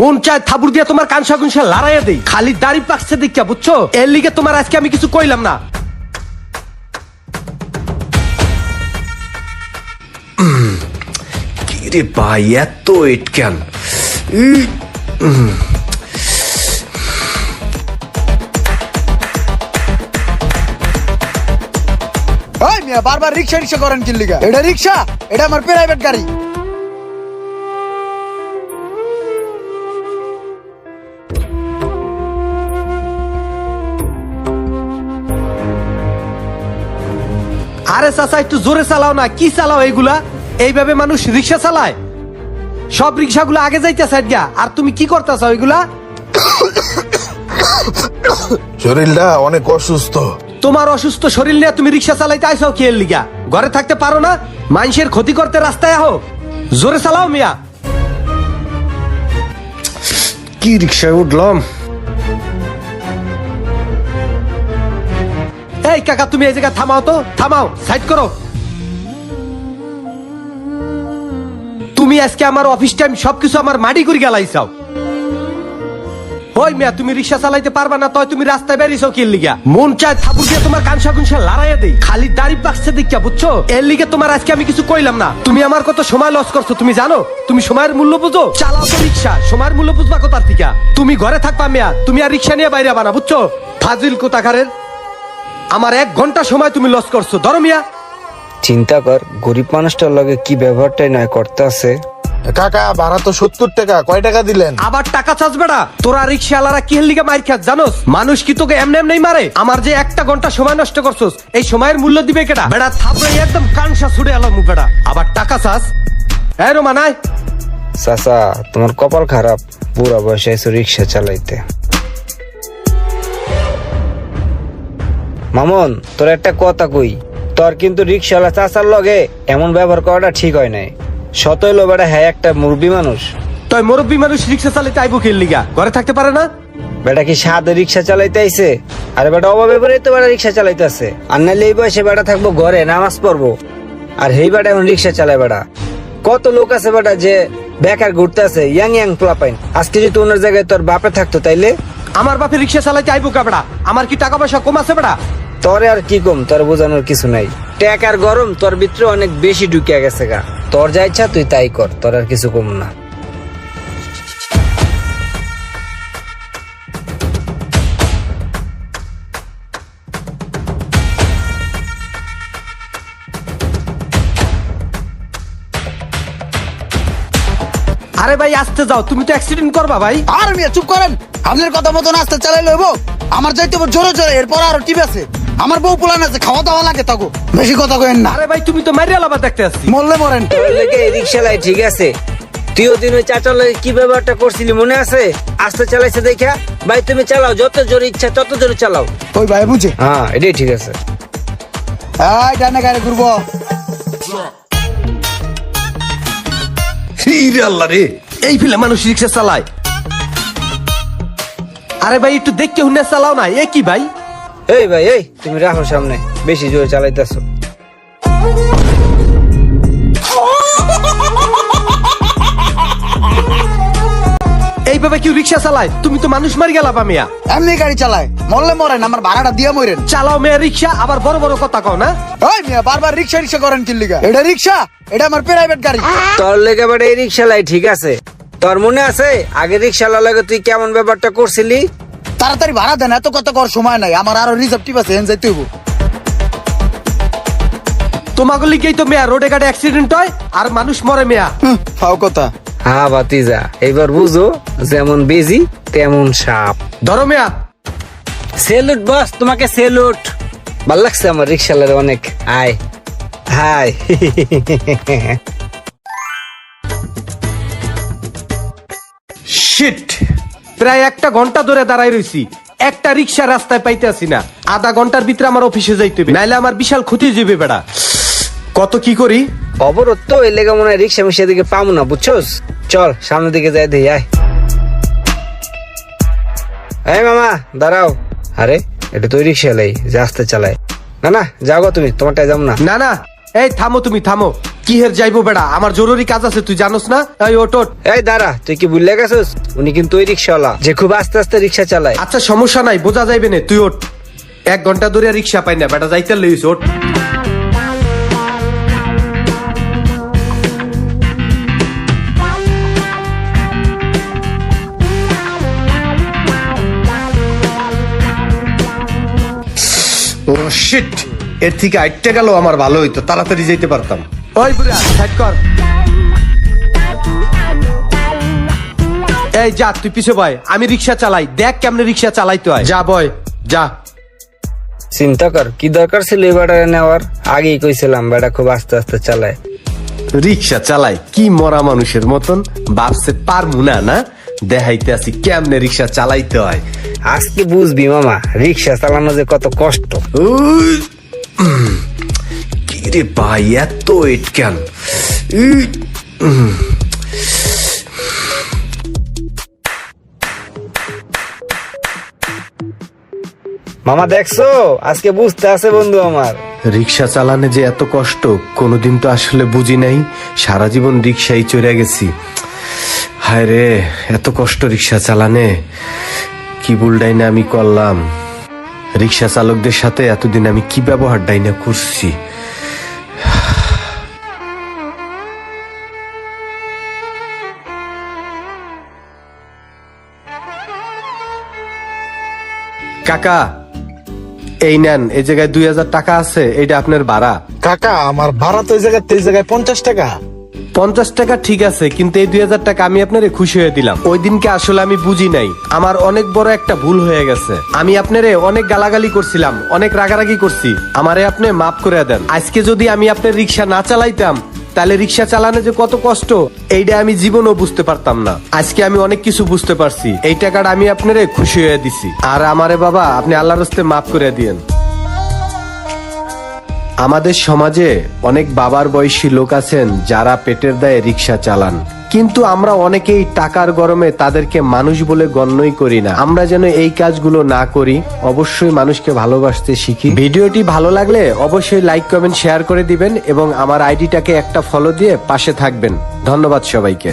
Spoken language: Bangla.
মন চায় থাবুর দিয়ে তোমার কানসা কুনসা লড়াইয়া দেই। খালি দাড়ি পাকছে দেখা বুঝছ? এর লিগে তোমার আজকে আমি কিছু কইলাম না। কিরে ভাই এত ইট কেন বারবার রিক্সা রিক্সা করেন কি লিগা? এটা রিক্সা এটা আমার প্রাইভেট গাড়ি। আরে চাচা একটু জোরে চালাও না। কি চালাও এইগুলা? এইভাবে মানুষ রিক্সা চালায়? সব রিক্সাগুলো আগে যাইতেছে গা আর তুমি কি করতেছ ওইগুলা? শরীরটা অনেক অসুস্থ। তোমার অসুস্থ শরীর নিয়ে তুমি রিক্সা চালাইতে আইসো কি এর লিগা? ঘরে থাকতে পারো না? মানুষের ক্ষতি করতে রাস্তায় আহো। জোরে চালাও মিয়া। কি রিক্সায় উঠলাম? এই কাকা, তুমি এই জায়গায় থামাও তো, থামাও সাইড করো। তুমি আজকে আমার অফিস টাইম সবকিছু আমার মাটি করে গেলাইছাও। ওই তুমি রিক্সা চালাইতে পারবা না, তয় তুমি রাস্তায় বেরিয়েছো কি লিগা? মন চায় দিয়ে তোমার লড়াইয়া দেই। খালি দাড়ি বুঝছ? এর লিগে তোমার আজকে আমি কিছু কইলাম না। তুমি আমার কত সময় লস করছ, তুমি জানো? তুমি সময়ের মূল্য বুঝো? চালাও তো রিক্সা, সময়ের মূল্য বুঝবা কোথার থেকে? তুমি ঘরে থাকবা মিয়া, তুমি আর রিক্সা নিয়ে বাইরে আবা না, বুঝছ? ফাজিল কোথাকারের? আমার এক ঘণ্টা সময় তুমি লস করছ। ধরো মিয়া। চিন্তা কর গরিব মানুষটার লগে কি ব্যবহারটাই নয় করতে আছে। কাকা ভাড়া তো সত্তর টাকা কয় টাকা দিলেন? আবার টাকা চাস বেড়া। তোরা রিক্সাওয়ালারা কি লিগে মার খাস জানোস? মানুষ কি তোকে এমনি এমনি মারে? আমার যে একটা ঘণ্টা সময় নষ্ট করছস এই সময়ের মূল্য দিবে কেডা? বেড়া থাপড়ে একদম কানসা ছুড়ে আলাম বেড়া। আবার টাকা চাস? হ্যাঁ রোমা নাই চাচা তোমার কপাল খারাপ। বুড়া বয়সে রিক্সা চালাইতে। মামন তোর একটা কথা কই। তোর কিন্তু রিক্সাওয়ালা চাচার লগে এমন ব্যবহার করাটা ঠিক হয় নাই। সতই লো বেটা হ্যাঁ একটা মুরব্বী মানুষ। তুই মুরব্বী মানুষ রিক্সা চালাইতে আইবো কি লিগা? ঘরে থাকতে পারে না? বেটা কি সাদে রিক্সা চালাইতে আইছে? আরে বেটা অভাবে পরে তো বেটা রিক্সা চালাইতে আছে আর নাহলে এই বয়সে বেটা থাকব ঘরে নামাজ পড়ব। আর হেই বেটা এখন রিক্সা চালায় বেটা। কত লোক আছে বেটা যে বেকার ঘুরতে আছে ইয়াং ইয়াং পোলাপাইন আজকে যদি ওনার জায়গায় তোর বাপে থাকতো তাইলে? আমার বাপে রিক্সা চালাইতে আইবো কা বেড়া আমার কি টাকা পয়সা কম আছে বেড়া তোরে আর কি কম? তোর বোঝানোর কিছু নাই। ট্যাক আর গরম তোর ভিতরে অনেক বেশি ঢুকিয়া গেছে গা। তোর যা ইচ্ছা তুই তাই কর তোর আর কিছু কম না। আরে ভাই আসতে যাও। তুমি তো অ্যাক্সিডেন্ট করবা ভাই। আর মিয়া চুপ করেন। আপনার কথা মতো নাস্তা চালাই লইব। আমার যাইতে জোরে জোরে এরপর আরও টিপ আছে। আমার বউ পোলান আছে খাওয়া দাওয়া লাগে তাকো বেশি কথা কইেন না। আরে ভাই তুমি তো মারিয়া লাভা দেখতে আসছি। মরলে মরেন। লেগে রিক্সা লাই ঠিক আছে। তুইও দিন ওই চাচার লগে কি ব্যবহারটা করছিলি মনে আছে? আস্তে চালাইছে দেখা ভাই তুমি চালাও যত জোরে ইচ্ছা তত জোরে চালাও। ওই ভাই বুঝে? হ্যাঁ এটাই ঠিক আছে। এই ডানে গাড়ি ঘুরবো। আল্লাহ রে। এই ফিলে মানুষ রিক্সা চালায়। আরে ভাই একটু দেখতে হুন্না চালাও না। এ কি ভাই? এই ভাই এই তুমি রাখো সামনে বেশি জোরে চালাইতেছো। এইভাবে কেউ রিক্সা চালায়? তুমি তো মানুষ মারি গেলা মিয়া। এমনি গাড়ি চালায় মরলে মরেন আমার ভাড়াটা দিয়ে মরেন চালাও মেয়া রিক্সা আবার বড় বড় কথা কও না। ওই মিয়া বারবার রিক্সা রিক্সা করেন কি লিগা? এটা রিক্সা এটা আমার প্রাইভেট গাড়ি। তোর লেগে বেটা এই রিক্সা লাই ঠিক আছে? তোর মনে আছে আগে রিক্সা লাগে তুই কেমন ব্যাপারটা করছিলি? তাড়াতাড়ি ভাড়া দেন এত কথা কর সময় নাই। আমার আরও রিজার্ভ টিপ আছে যাইতে হইব। তোমাকে লিগেই তো মেয়া রোডে গাড়ি অ্যাক্সিডেন্ট হয় আর মানুষ মরে মেয়া। ফাও কথা। হ্যাঁ বাতিজা এবার বুঝো যেমন বেজি তেমন সাপ। ধরো মেয়া। সেলুট বস তোমাকে সেলুট। ভালো লাগছে আমার রিক্সালার অনেক। আয়। হাই। শিট প্রায় একটা ঘণ্টা ধরে দাঁড়াই রইছি। একটা রিক্সা রাস্তায় পাইতে আসি না। আধা ঘণ্টার ভিতরে আমার অফিসে যাইতে হবে নাইলে আমার বিশাল ক্ষতি যাবে বেড়া। কত কি করি? অবরোধ তো এই লেগে মনে হয় রিক্সা মিশা দিকে পাবো না বুঝছোস? চল সামনের দিকে যাই দেই আয়। এই মামা দাঁড়াও। আরে এটা তো রিক্সা লাই যে আসতে চালায়। না না যাও গো তুমি তোমারটাই যাও না। না না এই থামো তুমি থামো। কি হের যাইবো বেড়া? আমার জরুরি কাজ আছে তুই জানোস না? এই ওট ওট। এই দাঁড়া তুই কি ভুলে গেছিস? উনি কিন্তু ওই রিক্সাওয়ালা যে খুব আস্তে আস্তে রিক্সা চালায়। আচ্ছা সমস্যা নাই বোঝা যাইবে না তুই ওঠ। এক ঘণ্টা ধরে রিক্সা পাই না বেটা যাইতে লইস ওঠ। ও শিট এর থেকে আইটটা গেল আমার ভালো হইতো তাড়াতাড়ি যেতে পারতাম। ওই বুড়া সাইড কর। এই যা তুই পিছে বয় আমি রিক্সা চালাই। দেখ কেমনে রিক্সা চালাইতে হয়। যা বয় যা। চিন্তা কর কি দরকার ছিল এই নেওয়ার? আগেই কইছিলাম বেটা খুব আস্তে আস্তে চালায়। রিক্সা চালাই কি মরা মানুষের মতন? বাপসে পারমু না না? দেখাইতে আসি কেমনে রিক্সা চালাইতে হয়। আজকে বুঝবি মামা রিক্সা চালানো যে কত কষ্ট। রে ভাই, এত এট কেন? মামা, দেখছ? আজকে বুঝতে আছে বন্ধু আমার। রিক্সা চালানে যে এত কষ্ট, কোনোদিন তো আসলে বুঝি নাই। সারা জীবন রিক্সাই চড়ে গেছি। হায় রে, এত কষ্ট রিক্সা চালানে। কি ভুলটাই না আমি করলাম। রিক্সা চালকদের সাথে এতদিন আমি কি ব্যবহারটাই না করছি? কাকা এই নেন এই জায়গায় দুই হাজার টাকা আছে এটা আপনার ভাড়া। কাকা আমার ভাড়া তো এই জায়গায় এই জায়গায় পঞ্চাশ টাকা। পঞ্চাশ টাকা ঠিক আছে কিন্তু এই দুই হাজার টাকা আমি আপনারে খুশি হয়ে দিলাম। ওই দিনকে আসলে আমি বুঝি নাই। আমার অনেক বড় একটা ভুল হয়ে গেছে। আমি আপনারে অনেক গালাগালি করছিলাম অনেক রাগারাগি করছি। আমারে আপনি মাফ করে দেন। আজকে যদি আমি আপনার রিক্সা না চালাইতাম তাহলে রিক্সা চালানো যে কত কষ্ট, এইটা আমি জীবনও বুঝতে পারতাম না। আজকে আমি অনেক কিছু বুঝতে পারছি। এই টাকাটা আমি আপনারে খুশি হয়ে দিছি। আর আমারে বাবা, আপনি আল্লাহর হস্তে মাফ করে দিয়েন। আমাদের সমাজে অনেক বাবার বয়সী লোক আছেন যারা পেটের দায়ে রিক্সা চালান। কিন্তু আমরা অনেকেই টাকার গরমে তাদেরকে মানুষ বলে গণ্যই করি না। আমরা যেন এই কাজগুলো না করি, অবশ্যই মানুষকে ভালোবাসতে শিখি। ভিডিওটি ভালো লাগলে অবশ্যই লাইক, কমেন্ট, শেয়ার করে দিবেন এবং আমার আইডিটাকে একটা ফলো দিয়ে পাশে থাকবেন। ধন্যবাদ সবাইকে।